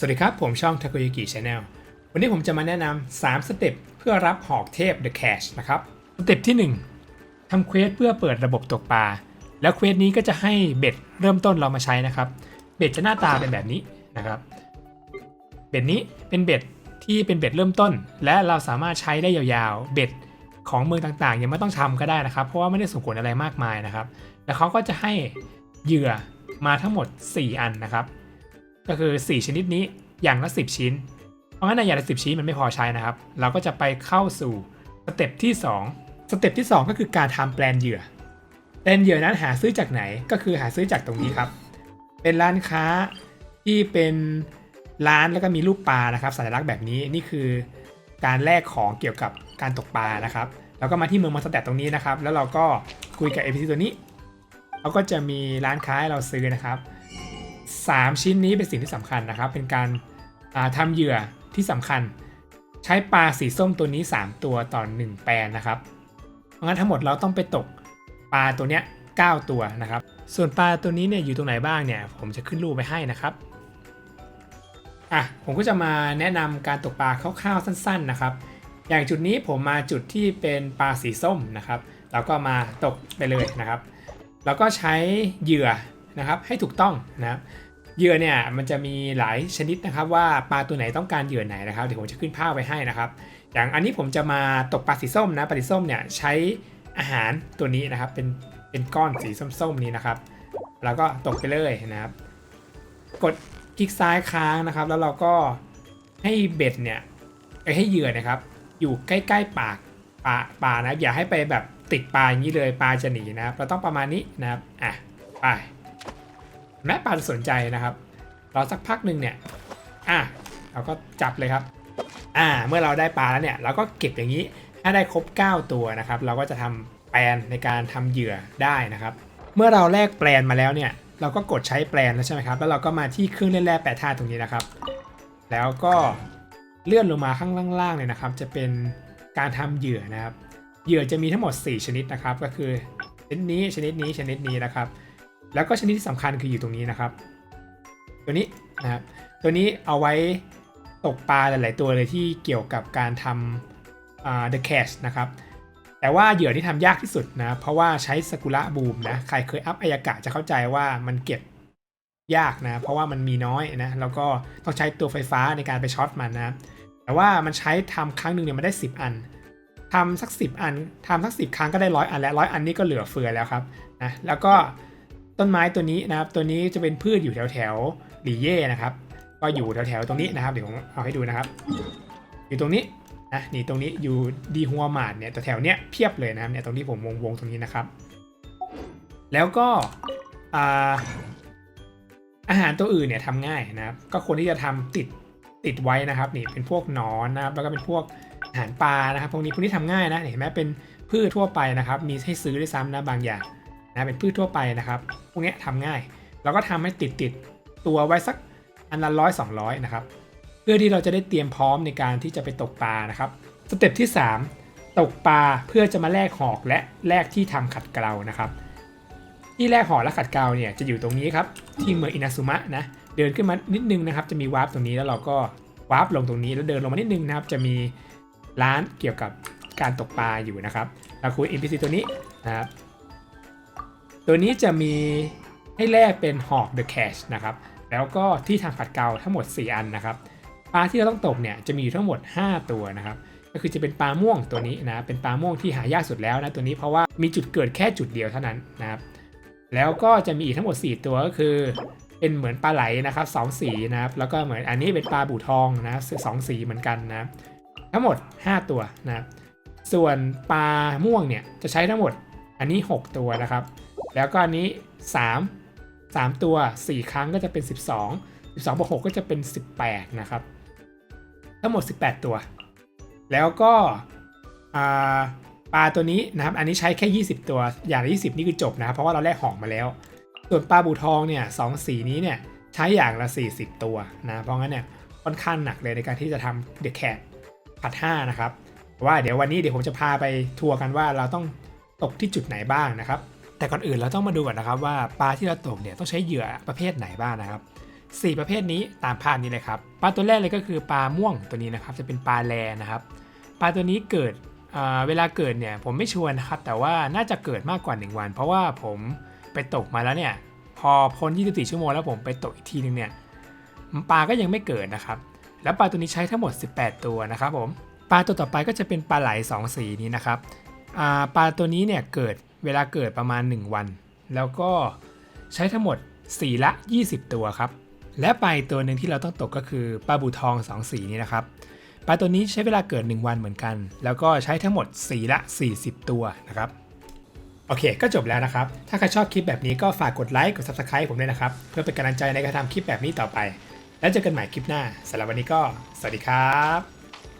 สวัสดีครับ ผมช่อง Takoyaki Channel วันนี้ผมจะมาแนะนำ 3 สเต็ปเพื่อรับหอกเทพ The Cash นะครับ สเต็ปที่ 1ทำเควสเพื่อเปิดระบบตกปลา แล้วเควสนี้ก็จะให้เบ็ดเริ่มต้นเรามาใช้นะครับ เบ็ดจะหน้าตาเป็นแบบนี้นะครับ เบ็ดนี้เป็นเบ็ดที่เป็นเบ็ดเริ่มต้น และเราสามารถใช้ได้ยาวๆ เบ็ดของเมืองต่างๆ ยังไม่ต้องทำก็ได้นะครับ เพราะว่าไม่ได้ส่งผลอะไรมากมายนะครับ แล้วเขาก็จะให้เหยื่อมาทั้งหมด 4 อันนะครับ ก็คือ 4 ชนิดนี้อย่างละ 10 ชิ้น เพราะงั้นในอย่างละ 10 ชิ้นมันไม่พอใช้นะครับ เราก็จะไปเข้าสู่สเต็ปที่ 2 สเต็ปที่ 2 ก็คือการทำแปลนเหยื่อแปลนเหยื่อนั้นหาซื้อจากไหนก็คือหาซื้อจากตรงนี้ครับ เป็นร้านค้าที่เป็นร้านแล้วก็มีรูปปลานะครับ สัญลักษณ์แบบนี้นี่คือการแลกของเกี่ยวกับการตกปลานะครับ แล้วก็มาที่เมืองมอสแตทตรงนี้นะครับ แล้วเราก็คุยกับ NPC ตัวนี้เขาก็จะมีร้านค้าให้เราซื้อนะครับ 3 ชิ้นนี้เป็นสิ่งที่สำคัญนะครับ เป็นการาทำเหยื่อที่สำคัญ ใช้ปลาสีส้มตัวนี้ 3 ตัวต่อ1แปลนนะครับ เพราะงั้นทั้งหมดเราต้องไปตกปลาตัวเนี้ย9ตัวนะครับ ส่วนปลาตัวนี้เนี่ยอยู่ตรงไหนบ้างเนี่ย ผมจะขึ้นรูปไปให้นะครับอะผมก็จะมาแนะนำการตกปลาคร่าวๆสั้น ๆนะครับ อย่างจุดนี้ผมมาจุดที่เป็นปลาสีส้มนะครับ แล้วก็มาตกไปเลยนะครับ แล้วก็ใช้เหยื่อ นะครับให้ถูกต้องนะครับเหยื่อเนี่ยมันจะมีหลายชนิดนะครับว่าปลาตัวไหนต้องการเหยื่อไหนนะครับเดี๋ยวผมจะขึ้นภาพไว้ให้นะครับ อย่างอันนี้ผมจะมาตกปลาสีส้มนะปลาสีส้มเนี่ยใช้อาหารตัวนี้นะครับเป็นเป็นก้อนสีส้มๆนี้นะครับ แล้วก็ตกไปเลยนะครับ กดคลิกซ้ายค้างนะครับ แล้วเราก็ให้เบ็ดเนี่ยเอ้ยให้เหยื่อนะครับ อยู่ใกล้ๆปากปลาปลานะอย่าให้ไปแบบติดปลาอย่างนี้เลยปลาจะหนีนะครับเราต้องประมาณนี้นะครับอะไป แม้ปลาสนใจนะครับเรอสักพักหนึ่งเนี่ยอะเราก็จับเลยครับอ่าเมื่อเราได้ปลาแล้วเนี่ยเราก็เก็บอย่างนี้ถ้าได้ครบ 9 ตัวนะครับ เราก็จะทำแปลนในการทำเหยื่อได้นะครับ เมื่อเราแลกแปลนมาแล้วเนี่ยเราก็กดใช้แปลนแล้วใช่ไหมครับแล้วเราก็มาที่เครื่องเล่นแร่แปดธาตุตรงนี้นะครับ แล้วก็เลื่อนลงมาข้างล่างๆเลยนะครับ จะเป็นการทำเหยื่อนะครับ เหยื่อจะมีทั้งหมด 4 ชนิดนะครับ ก็คือชนิดนี้ชนิดนี้ชนิดนี้นะครับ แล้วก็ชนิดที่สำคัญคืออยู่ตรงนี้นะครับ ตัวนี้นะครับ ตัวนี้เอาไว้ตกปลาหลาย ๆ ตัวเลยที่เกี่ยวกับการทำ the catch นะครับ แต่ว่าเหยื่อที่ทำยากที่สุดนะ เพราะว่าใช้สกุระบูมนะ ใครเคยอัพอายากะจะเข้าใจว่ามันเก็บยากนะ เพราะว่ามันมีน้อยนะ แล้วก็ต้องใช้ตัวไฟฟ้าในการไปช็อตมันนะ แต่ว่ามันใช้ทำครั้งหนึ่งเนี่ยมันได้ 10 อันทำสัก 10 อันทำสัก 10 ครั้งก็ได้ร้อยอัน แล้วร้อยอันนี้ก็เหลือเฟือแล้วครับนะ แล้วก็ ต้นไม้ตัวนี้นะครับ ตัวนี้จะเป็นพืชอยู่แถวแถวหลีเย่นะครับ ก็อยู่แถวแถวตรงนี้นะครับ เดี๋ยวผมเอาให้ดูนะครับ อยู่ตรงนี้นะนี่ตรงนี้อยู่ดีฮัวมาดเนี่ยแถวเนี้ยเพียบเลยนะครับเนี่ยตรงที่ผมวงวงตรงนี้นะครับ แล้วก็อ่าอาหารตัวอื่นเนี่ยทำง่ายนะครับ ก็ควรที่จะทำติดติดไว้นะครับนี่เป็นพวกหนอนนะครับแล้วก็เป็นพวกอาหารปลานะครับ พวกนี้พวกนี้ทำง่ายนะเห็นไหมเป็นพืชทั่วไปนะครับ มีให้ซื้อด้วยซ้ำนะบางอย่าง นะเป็นพืชทั่วไปนะครับพวกนี้ทำง่ายเราก็ทำให้ติดติดตัวไว้สักอันละร้อยสองร้อยนะครับเพื่อที่เราจะได้เตรียมพร้อมในการที่จะไปตกปลานะครับสเต็ปที่ 3 ตกปลาเพื่อจะมาแลกหอกและแลกที่ทำขัดเกลานะครับที่แลกหอกและขัดเกลาเนี่ยจะอยู่ตรงนี้ครับที่เมืองอินาซุมะนะเดินขึ้นมานิดนึงนะครับจะมีวาร์ปตรงนี้แล้วเราก็วาร์ปลงตรงนี้แล้วเดินลงมานิดนึงนะครับ จะมีร้านเกี่ยวกับการตกปลาอยู่นะครับเราคุย NPC ตัวนี้นะครับ ตัวนี้จะมีให้แลกเป็นหอก The Cash นะครับ แล้วก็ที่ทางผัดเกาทั้งหมด 4 อันนะครับ ปลาที่เราต้องตกเนี่ยจะมีอยู่ทั้งหมด 5 ตัวนะครับ ก็คือจะเป็นปลาม่วงตัวนี้นะ เป็นปลาม่วงที่หายากสุดแล้วนะตัวนี้เพราะว่ามีจุดเกิดแค่จุดเดียวเท่านั้นนะครับ แล้วก็จะมีอีกทั้งหมด 4 ตัวก็คือ เป็นเหมือนปลาไหลนะครับสองสีนะครับ แล้วก็เหมือนอันนี้เป็นปลาบู่ทองนะสองสีเหมือนกันนะทั้งหมด 5 ตัวนะครับ ส่วนปลาม่วงเนี่ยจะใช้ทั้งหมดอันนี้ 6 ตัวนะครับ แล้วก็อันนี้ 3 3 ตัว 4 ครั้งก็จะเป็น 12 12บวก6ก็จะเป็น 18 นะครับ ทั้งหมด 18 ตัว แล้วก็ปลาตัวนี้นะครับ อันนี้ใช้แค่ 20 ตัวอย่างละ20 นี่คือจบนะครับ เพราะว่าเราแลกหอกมาแล้ว ส่วนปลาบูทองเนี่ยสองสีนี้เนี่ยใช้อย่างละ 40 ตัวนะ เพราะงั้นเนี่ยค่อนข้างหนักเลยในการที่จะทำเดอะแคทผัด5นะครับว่าเดี๋ยววันนี้เดี๋ยวผมจะพาไปทัวร์กันว่าเราต้องตกที่จุดไหนบ้างนะครับ แต่ก่อนอื่นเราต้องมาดูก่อนนะครับว่าปลาที่เราตกเนี่ยต้องใช้เหยื่อประเภทไหนบ้างนะครับ 4 ประเภทนี้ตามภาพนี้เลยครับปลาตัวแรกเลยก็คือปลาม่วงตัวนี้นะครับจะเป็นปลาแลนะครับปลาตัวนี้เกิดเเวลาเกิดเนี่ยผมไม่ชวร์นะครับแต่ว่าน่าจะเกิดมากกว่า 1 วัน เพราะว่าผมไปตกมาแล้วเนี่ยพอพ้น24ชั่วโมงแล้วผมไปตกอีกทีนึงเนี่ยปลาก็ยังไม่เกิดนะครับ แล้วปลาตัวนี้ใช้ทั้งหมด 18 ตัวนะครับผมปลาตัวต่อไปก็จะเป็นปลาไหล2สีนี้นะครับ ปลาตัวนี้เนี่ยเกิดเวลาเกิดประมาณ 1 วัน แล้วก็ใช้ทั้งหมดสีละ 20 ตัวครับ และปลาตัวหนึ่งที่เราต้องตกก็คือปลาบูทอง 2 สีนี้นะครับปลาตัวนี้ใช้เวลาเกิด 1 วันเหมือนกัน แล้วก็ใช้ทั้งหมดสีละ 40 ตัวนะครับโอเค ก็จบแล้วนะครับ ถ้าใครชอบคลิปแบบนี้ก็ฝากกดไลค์ กด Subscribe ผมด้วยนะครับ เพื่อเป็นกำลังใจในการทำคลิปแบบนี้ต่อไป แล้วเจอกันใหม่คลิปหน้าสำหรับวันนี้ก็ สวัสดีครับ